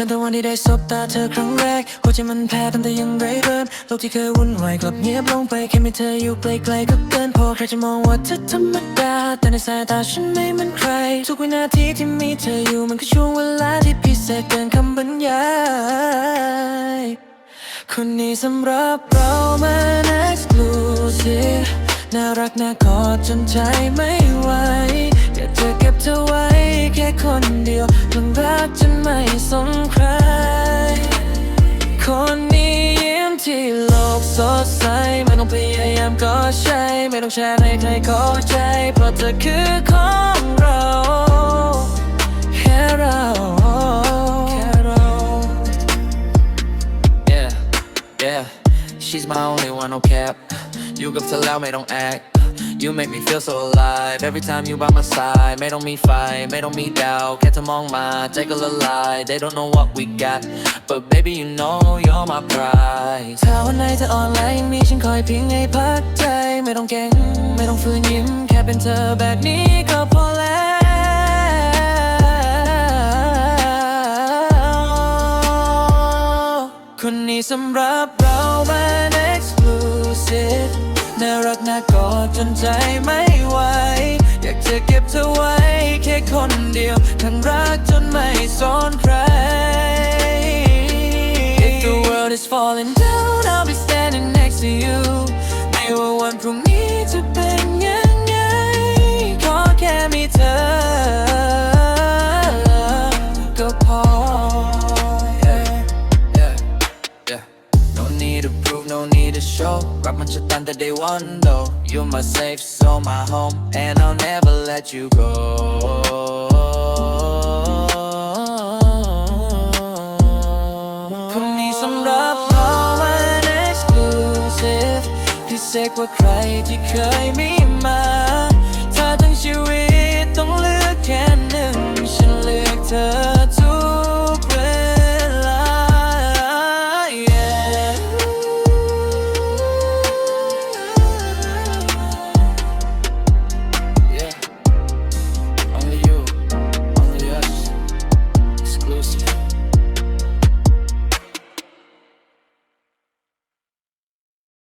ตั้งแต่วันที่ได้สบตาเธอครั้งแรกหัวใจมันแพ้ตั้งแต่ยังไรเบิร์นโลกที่เคยวุ่นวายกลับเงียบลงไปแค่มีเธออยู่ไกลไกลก็เกินพอใครจะมองว่าเธอธรรมดา แต่ในสายตาฉันไม่มันใคร ทุกวินาทีที่มีเธออยู่มันคือช่วงเวลาที่พิเศษเกินคำบรรยายคนนี้สำหรับเรามั next l o น่ารักน่ากอดจนใจไม่ไหวอยากจะเก็บเธอไว้แค่คนเดียวจนรักจนไม่สมใคร คนนี้ยิ้มที่โลกสดใส ไม่ต้องพยายามก็ใช่ ไม่ต้องแชร์ให้ใครเข้าใจ เพราะเธอคือ she's my only one, no cap. You give to loud, me don't act. You make me feel so alive every time you by my side. ไม่ต้องมีไฟ ไม่ต้องมีดาว แค่เธอมองมาใจก็ละลาย They don't know what we got, but baby you know you're my prize. ถ้าวันไหนเธออ่อนแรงมีฉันคอยเพียงให้พักใจ ไม่ต้องเก่ง ไม่ต้องฝืนยิ้ม แค่เป็นเธอแบบนี้ก็พอแล้วคนนี้สำหรับเรามัน สิทธิ์น่ารักน่ากอดจนใจไม่ไหว อยากจะเก็บเธอไว้แค่คนเดียว ทั้งรักจนไม่สนใคร If the world is falling down I'll be standing next to you ไม่ว่าวันพรุ่ง no need to show รักมันจะตันแต่ day one though You're my safe zone, my home And I'll never let you go คนนี้สำหรับเรามัน exclusive พิเศษกว่าใครที่เคยมีมา